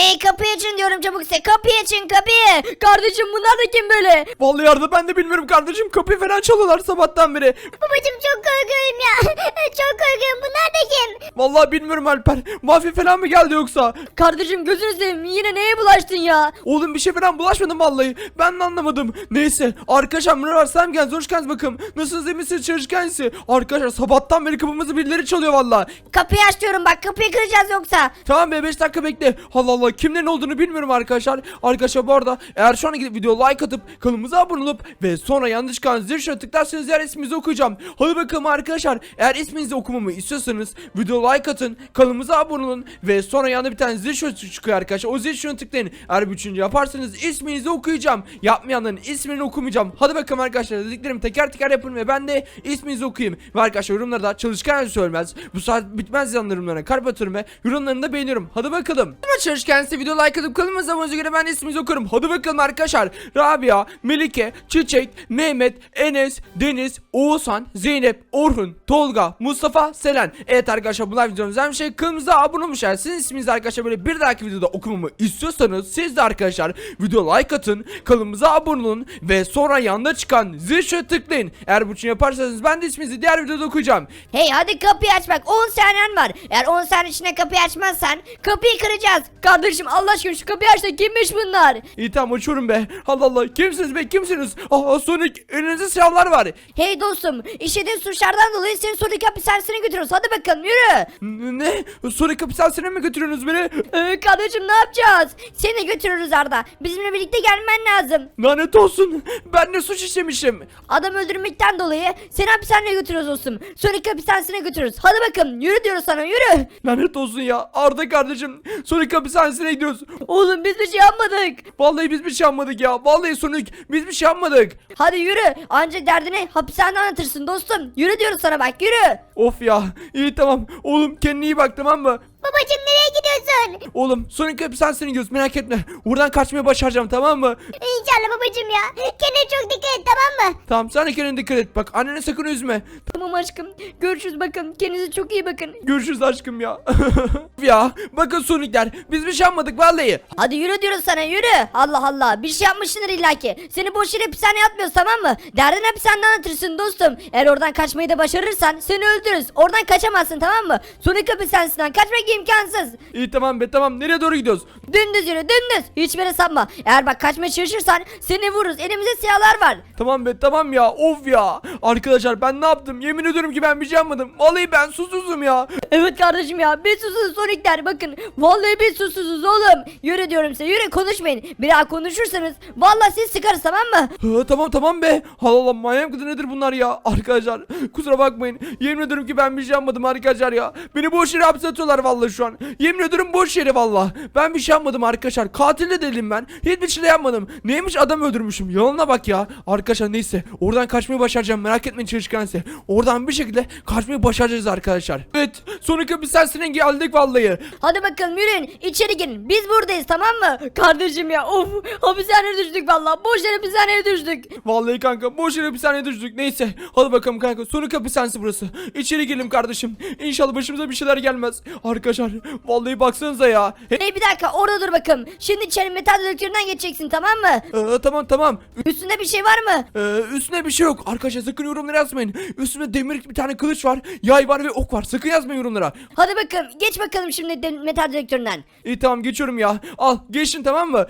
Hey kapıyı açın diyorum çabuk size kapıyı açın kapıyı. Kardeşim bunlar da kim böyle? Vallahi Arda ben de bilmiyorum kardeşim kapıyı falan çalıyorlar sabahtan beri. Babacım çok korkuyorum ya. çok korkuyorum bunlar da kim? Vallahi bilmiyorum Alper. Mafya falan mı geldi yoksa? Kardeşim gözünü seveyim yine neye bulaştın ya? Oğlum bir şey falan bulaşmadım vallahi. Ben de anlamadım. Neyse arkadaşlar bunlar Arslan geldiniz hoş geldiniz bakın. Nasılsınız iyi misiniz çalışkansı? Arkadaşlar sabahtan beri kapımızı birileri çalıyor vallahi. Kapıyı aç diyorum bak kapıyı kıracağız yoksa. Tamam be 5 dakika bekle. Allah Allah kimlerin olduğunu bilmiyorum arkadaşlar. Arkadaşlar bu arada eğer şu an gidip video like atıp kanalımıza abone olup ve sonra yanlış çıkan zil şuna tıklarsanız eğer isminizi okuyacağım. Hadi bakalım arkadaşlar eğer isminizi okumamı istiyorsanız video like atın kanalımıza abone olun ve sonra yanında bir tane zil şuna çıkıyor arkadaşlar. O zil şuna tıklayın. Eğer üçüncü yaparsanız isminizi okuyacağım. Yapmayanların ismini okumayacağım. Hadi bakalım arkadaşlar dediklerimi teker teker yapın ve ben de isminizi okuyayım. Ve arkadaşlar yorumlarda çalışkan söylemez. Bu saat bitmez yanlarımlarına kalp atıyorum ve yorumlarını da beğeniyorum. Hadi bakalım. Ama çalışkan size video like atıp kanalımıza abone göre ben de isminizi okurum. Hadi bakalım arkadaşlar. Rabia, Melike, Çiçek, Mehmet, Enes, Deniz, Oğuzhan, Zeynep, Orhun, Tolga, Mustafa, Selen. Evet arkadaşlar bunlar videomuzdan bir şey. Kanalımıza abone olmuşlar. Sizin isminizi arkadaşlar böyle bir dahaki videoda okumamı istiyorsanız siz de arkadaşlar video like atın. Kanalımıza abone olun ve sonra yanda çıkan zil şuna tıklayın. Eğer bu için yaparsanız ben de isminizi diğer videoda okuyacağım. Hey hadi kapıyı aç bak 10 saniyen var. Eğer 10 saniye içinde kapıyı açmazsan kapıyı kıracağız. Kardeşim Allah aşkına şu kapıyı aç da kimmiş bunlar? İyi tamam açıyorum be. Allah Allah kimsiniz be kimsiniz? Aa Sonic elinizde silahlar var. Hey dostum işlediğin suçlardan dolayı seni sonraki hapishanesine götürüyoruz. Hadi bakalım yürü. Ne? Sonic hapishanesine mi götürüyorsunuz beni? Ee, kardeşim ne yapacağız? Seni götürürüz Arda. Bizimle birlikte gelmen lazım. Lanet olsun. Ben ne suç işlemişim? Adam öldürmekten dolayı seni hapishaneye götürüyoruz dostum. Sonraki hapishanesine götürüyoruz. Hadi bakalım yürü diyoruz sana yürü. Lanet olsun ya. Arda kardeşim. Sonic hapishanesine gidiyoruz. Oğlum biz bir şey yapmadık. Vallahi biz bir şey yapmadık ya. Vallahi Sonic biz bir şey yapmadık. Hadi yürü. Ancak derdini hapishanede anlatırsın dostum. Yürü diyoruz sana bak yürü. Of ya. İyi tamam. Oğlum kendine iyi bak tamam mı? Babacım nereye gidiyorsun? Oğlum Sonic hapishanesine gidiyoruz merak etme. Buradan kaçmayı başaracağım tamam mı? İnşallah babacım ya. Kendine çok dikkat et tamam mı? Tamam sen de kendine dikkat et. Bak annene sakın üzme. Tamam aşkım. Görüşürüz bakın. Kendinize çok iyi bakın. Görüşürüz aşkım ya. ya bakın Sonic'ler biz bir şey yapmadık vallahi. Hadi yürü diyoruz sana yürü. Allah Allah. Bir şey yapmışsındır illaki. Seni boş yere hapishaneye atmıyoruz tamam mı? Derdin hapishanede anlatırsın dostum. Eğer oradan kaçmayı da başarırsan seni öldürürüz. Oradan kaçamazsın tamam mı? Sonraki hapishanesinden kaçmak imkansız. İyi tamam be tamam nereye doğru gidiyoruz? Dümdüz yürü dümdüz. Hiçbir yere sapma. Eğer bak kaçmaya çalışırsan seni vururuz. Elimizde silahlar var. Tamam be tamam ya of ya. Arkadaşlar ben ne yaptım? Yemin ediyorum ki ben bir şey yapmadım. Vallahi ben susuzum ya. Evet kardeşim ya biz susuz sonikler bakın. Vallahi biz susuzuz oğlum. Yürü diyorum size yürü konuşmayın. Bir daha konuşursanız vallahi siz sıkarız tamam mı? Ha, tamam tamam be. Allah Allah manyak mıdır nedir bunlar ya? Arkadaşlar kusura bakmayın. Yemin ediyorum ki ben bir şey yapmadım arkadaşlar ya. Beni boş yere hapse atıyorlar vallahi şu an. Yemin ediyorum boş yere vallahi. Ben bir şey yapmadım arkadaşlar. Katil de değilim ben. Hiçbir şey de yapmadım. Neymiş adam öldürmüşüm. Yalanına bak ya. Arkadaşlar neyse. Oradan kaçmayı başaracağım. Merak etmeyin çalışkan ise. Oradan bir şekilde kaçmayı başaracağız arkadaşlar. Evet. Sonraki hapishanesine geldik vallahi. Hadi bakalım yürüyün içeri girin. Biz buradayız tamam mı? Kardeşim ya of hapishaneye düştük vallahi. Boş yere hapishaneye düştük. Vallahi kanka boş yere hapishaneye düştük. Neyse. Hadi bakalım kanka. Sonraki hapishanesi burası. İçeri girelim kardeşim. İnşallah başımıza bir şeyler gelmez. Arkadaşlar vallahi baksanıza ya. He- Hey bir dakika orada dur bakalım. Şimdi içeri metal dedektöründen geçeceksin tamam mı? Ee, tamam tamam. Üstünde bir şey var mı? Ee, üstüne bir şey yok. Arkadaşlar sakın yorumlara yazmayın. Üstünde demir bir tane kılıç var. Yay var ve ok var. Sakın yazmayın yorumlara. Hadi bakalım geç bakalım şimdi de- metal dedektöründen. İyi tamam geçiyorum ya. Al geçtin tamam mı?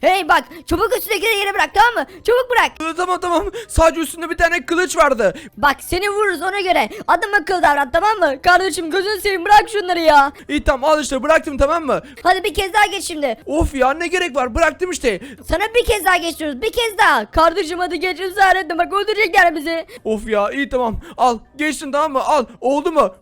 Hey bak çabuk üstündekileri yere bırak tamam mı? Çabuk bırak. Ee, tamam tamam. Sadece üstünde bir tane kılıç vardı. Bak seni vururuz ona göre. Adım akıllı davran tamam mı? Kardeşim gözünü seveyim bırak şunları ya. İyi tamam al işte bıraktım tamam mı? Hadi bir kez daha geç şimdi. Of ya ne gerek var bıraktım işte. Sana bir kez daha geçiyoruz bir kez daha. Kardeşim hadi geç ısrar etme bak öldürecekler bizi. Of ya iyi tamam. Al geçtin tamam mı? Al. Oldu mu?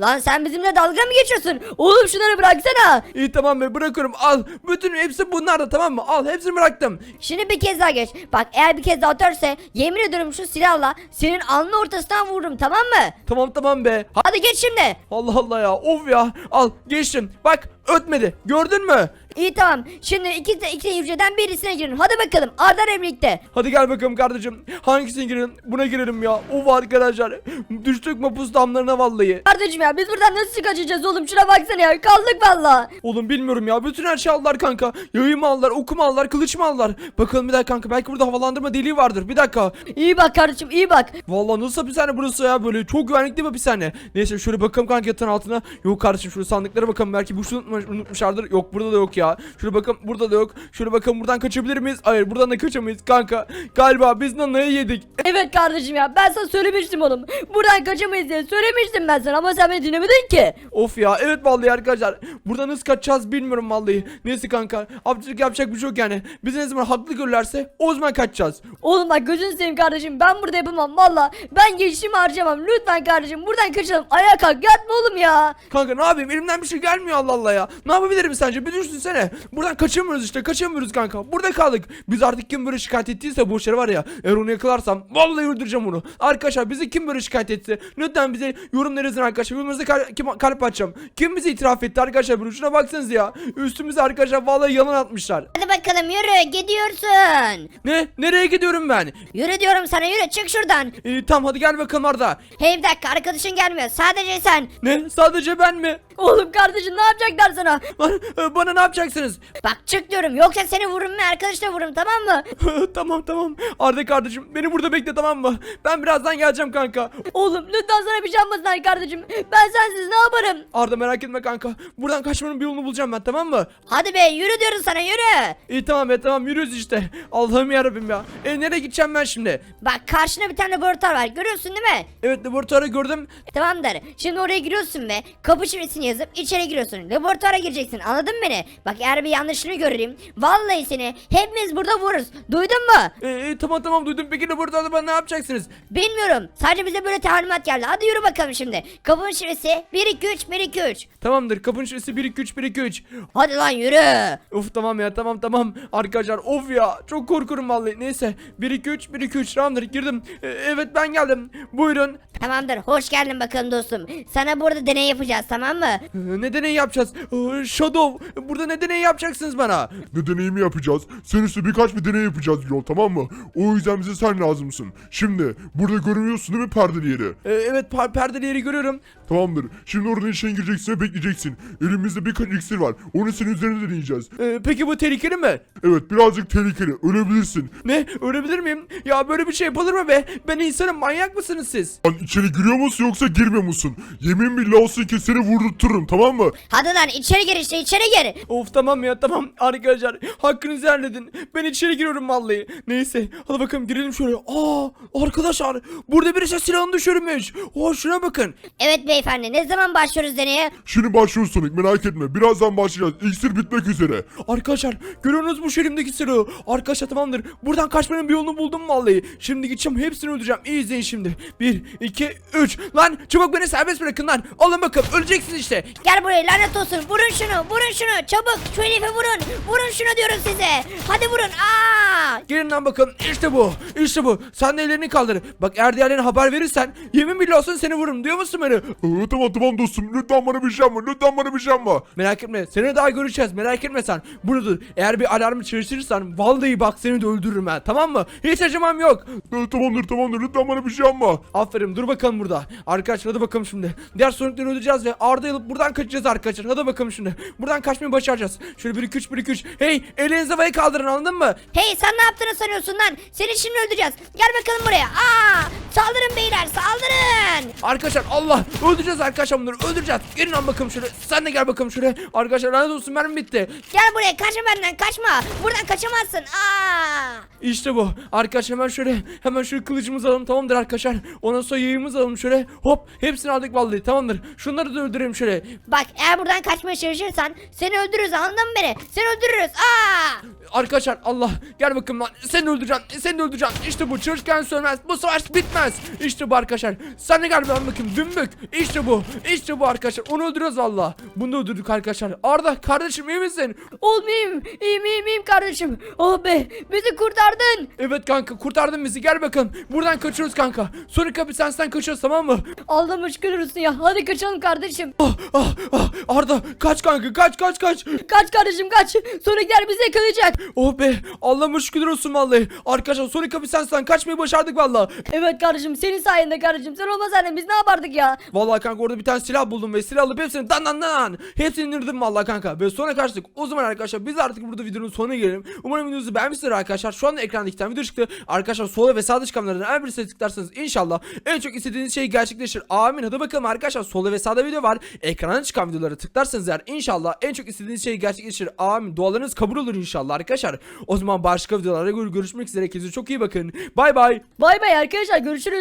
Lan sen bizimle dalga mı geçiyorsun? Oğlum şunları bıraksana. İyi tamam be bırakıyorum. Al. Bütün hepsi bunlar da tamam mı? Al hepsini bıraktım. Şimdi bir kez daha geç. Bak eğer bir kez daha atarsa yemin ediyorum şu silahla senin alnın ortasından vururum tamam mı? Tamam tamam be. Ha- Hadi geç şimdi. Allah Allah ya. Of ya. Al geçtim. Bak ötmedi. Gördün mü? İyi tamam. Şimdi iki, iki hücreden birisine girin. Hadi bakalım. Arda ile birlikte. Hadi gel bakalım kardeşim. Hangisine girelim? Buna girelim ya. Of arkadaşlar. Düştük mapus damlarına vallahi. Ardacım ya biz buradan nasıl kaçacağız oğlum? Şuna baksana ya. Kaldık valla. Oğlum bilmiyorum ya. Bütün her şey aldılar kanka. Yayı mı aldılar, oku mu aldılar, kılıç mı aldılar? Bakalım bir dakika kanka. Belki burada havalandırma deliği vardır. Bir dakika. İyi bak kardeşim iyi bak. Vallahi nasıl hapishane burası ya böyle çok güvenlikli bir hapishane. Neyse şöyle bakalım kanka yatağın altına. Yok kardeşim şöyle sandıklara bakalım belki bu şunu unutmuş, unutmuşlardır. Yok burada da yok ya. Şöyle bakalım burada da yok. Şöyle bakalım buradan kaçabilir miyiz? Hayır buradan da kaçamayız kanka. Galiba biz nanayı yedik. Evet kardeşim ya ben sana söylemiştim oğlum. Buradan kaçamayız diye söylemiştim ben sana ama sen beni dinlemedin ki. Of ya evet vallahi arkadaşlar. Buradan nasıl kaçacağız bilmiyorum vallahi. Neyse kanka. Avcılık yapacak bir şey yok yani. Bizi ne zaman haklı görürlerse o zaman kaçacağız. Oğlum bak gözünü seveyim kardeşim ben burada yapamam valla. Ben gençliğimi harcamam lütfen kardeşim buradan kaçalım. Ayağa kalk yatma oğlum ya. Kanka ne yapayım elimden bir şey gelmiyor Allah Allah ya. Ne yapabilirim sence bir düşünsene. Buradan kaçamıyoruz işte kaçamıyoruz kanka. Burada kaldık. Biz artık kim böyle şikayet ettiyse boşları var ya. Eğer onu yakalarsam vallahi öldüreceğim onu. Arkadaşlar bizi kim böyle şikayet etse lütfen bize yorumlar yazın arkadaşlar. Yorumlarınızda kal- kim, kalp açacağım. Kim bize itiraf etti arkadaşlar bunu şuna baksanız ya. Üstümüze arkadaşlar vallahi yalan atmışlar. Hadi bakalım yürü gidiyorsun. Ne? Nereye gidiyorum ben? Yürü diyorum sana yürü çık şuradan. Ee, tamam hadi gel bakalım Arda. Hey bir dakika arkadaşın gelmiyor sadece sen. Ne? Sadece ben mi? Oğlum kardeşim ne yapacaklar sana? Bana, bana ne yapacaksınız? Bak çık diyorum yoksa seni vururum ve arkadaşına vururum tamam mı? tamam tamam. Arda kardeşim beni burada bekle tamam mı? Ben birazdan geleceğim kanka. Oğlum lütfen sana bir şey yapmasınlar kardeşim. Ben sensiz ne yaparım? Arda merak etme kanka. Buradan kaçmanın bir yolunu bulacağım ben tamam mı? Hadi be yürü diyorum sana yürü. İyi tamam be tamam yürüyoruz işte. Allah'ım yarabbim ya. E nereye gideceğim ben şimdi? Bak karşına bir tane laboratuvar var görüyorsun değil mi? Evet laboratuvarı gördüm. Tamamdır. Şimdi oraya giriyorsun ve kapı şifresini yazıp içeri giriyorsun. Laboratuvara gireceksin. Anladın mı beni? Bak eğer bir yanlışını görürüm. Vallahi seni hepimiz burada vururuz. Duydun mu? E, e, tamam tamam duydum. Peki laboratuvarda bana ne yapacaksınız? Bilmiyorum. Sadece bize böyle talimat geldi. Hadi yürü bakalım şimdi. Kapının şifresi 1 2 3 1 2 3. Tamamdır kapının şurası 1 2 3 1 2 3. Hadi lan yürü. Of tamam ya tamam tamam. Arkadaşlar of ya çok korkuyorum vallahi. Neyse 1 2 3 1 2 3 tamamdır girdim. E, evet ben geldim. Buyurun. Tamamdır. Hoş geldin bakalım dostum. Sana burada deney yapacağız tamam mı? E, ne deney yapacağız? E, Shadow burada ne deney yapacaksınız bana? Ne deneyimi yapacağız? Senin üstüne birkaç bir deney yapacağız yol tamam mı? O yüzden bize sen lazımsın. Şimdi burada görünüyorsun değil mi perdeli yeri? E, evet per- perdeli yeri görüyorum. Tamamdır. Şimdi oradan içine gireceksin ve bekleyeceksin. Elimizde birkaç iksir var. Onu senin üzerine deneyeceğiz. E, peki bu tehlikeli mi? Evet birazcık tehlikeli. Ölebilirsin. Ne? Ölebilir miyim? Ya böyle bir şey yapılır mı be? Ben insanım manyak mısınız siz? Lan içeri giriyor musun yoksa girmiyor musun? Yemin billah olsun ki seni vurdurturum tamam mı? Hadi lan içeri gir işte içeri gir. Of tamam ya tamam arkadaşlar hakkınızı helal edin. Ben içeri giriyorum vallahi. Neyse hadi bakalım girelim şöyle. Aa arkadaşlar burada birisi silahını düşürmüş. Oh şuna bakın. Evet beyefendi ne zaman başlıyoruz deneye? Şimdi başlıyoruz Sonic merak etme. Birazdan başlayacağız. İksir bitmek üzere. Arkadaşlar görüyorsunuz mu şu elimdeki silahı? Arkadaşlar tamamdır. Buradan kaçmanın bir yolunu buldum vallahi. Şimdi gideceğim hepsini öldüreceğim. İyi izleyin şimdi. 1, 2, 3. Lan çabuk beni serbest bırakın lan. Alın bakın öleceksiniz işte. Gel buraya lanet olsun. Vurun şunu, vurun şunu. Çabuk şu herife vurun. Vurun şunu diyorum size. Hadi vurun. Aa! Gelin lan bakın işte bu işte bu sen de ellerini kaldır bak eğer diğerlerine haber verirsen yemin billah olsun seni vururum diyor musun beni Ee, tamam tamam dostum. Lütfen bana bir şey yapma. Lütfen bana bir şey yapma. merak etme seni daha göreceğiz merak etme sen burada dur eğer bir alarmı çalıştırırsan vallahi bak seni de öldürürüm ha tamam mı hiç acımam yok Ee, tamamdır tamamdır. Lütfen bana bir şey yapma. aferin dur bakalım burada arkadaşlar hadi bakalım şimdi diğer sonuçları ödeyeceğiz ve Arda'yı alıp buradan kaçacağız arkadaşlar hadi bakalım şimdi buradan kaçmayı başaracağız şöyle 1 2 3 1 2 3 hey elinizi havaya kaldırın anladın mı Hey sen ne yaptığını sanıyorsun lan? Seni şimdi öldüreceğiz. Gel bakalım buraya. Aa! Saldırın beyler saldırın. Arkadaşlar Allah öldüreceğiz arkadaşlar bunları öldüreceğiz. Gelin lan bakalım şöyle. Sen de gel bakalım şöyle. Arkadaşlar lanet olsun mermi bitti. Gel buraya kaçma benden kaçma. Buradan kaçamazsın. Aa! İşte bu. Arkadaşlar hemen şöyle hemen şöyle kılıcımızı alalım tamamdır arkadaşlar. Ondan sonra yayımızı alalım şöyle. Hop hepsini aldık vallahi tamamdır. Şunları da öldürelim şöyle. Bak eğer buradan kaçmaya çalışırsan seni öldürürüz anladın mı beni? Seni öldürürüz. Aa! Arkadaşlar Allah gel bakayım lan. Seni öldüreceğim. Seni öldüreceğim. İşte bu çalışkan sönmez. Bu savaş bitmez. Gelemez. İşte bu arkadaşlar. Sen de gel ben bakayım dümbük. İşte bu. İşte bu arkadaşlar. Onu öldürüyoruz valla. Bunu da öldürdük arkadaşlar. Arda kardeşim iyi misin? Olmayayım. İyiyim iyiyim iyiyim kardeşim. Oh be bizi kurtardın. Evet kanka kurtardın bizi gel bakalım. Buradan kaçıyoruz kanka. Sonic hapishanesinden kaçıyoruz tamam mı? Allah'ım şükür olsun ya. Hadi kaçalım kardeşim. Ah, ah, ah. Arda kaç kanka kaç kaç kaç. Kaç kardeşim kaç. Sonic'ler bizi yakalayacak. Oh be Allah'ıma şükürler olsun vallahi. Arkadaşlar Sonic hapishanesinden kaçmayı başardık valla. Evet kardeşim senin sayende kardeşim. Sen olmasaydın biz ne yapardık ya? Vallahi kanka orada bir tane silah buldum ve silah alıp hepsini dan dan dan hepsini indirdim vallahi kanka ve sonra kaçtık. O zaman arkadaşlar biz artık burada videonun sonuna gelelim. Umarım videonuzu beğenmişsinizdir arkadaşlar. Şu anda ekranda iki tane video çıktı. Arkadaşlar sola ve sağda çıkanlardan her birisine tıklarsanız inşallah en çok istediğiniz şey gerçekleşir. Amin. Hadi bakalım arkadaşlar solda ve sağda video var. Ekrana çıkan videoları tıklarsanız eğer inşallah en çok istediğiniz şey gerçekleşir. Amin. Dualarınız kabul olur inşallah arkadaşlar. O zaman başka videolarda görüşmek üzere. Kendinize çok iyi bakın. Bay bay. Bay bay arkadaşlar görüşürüz.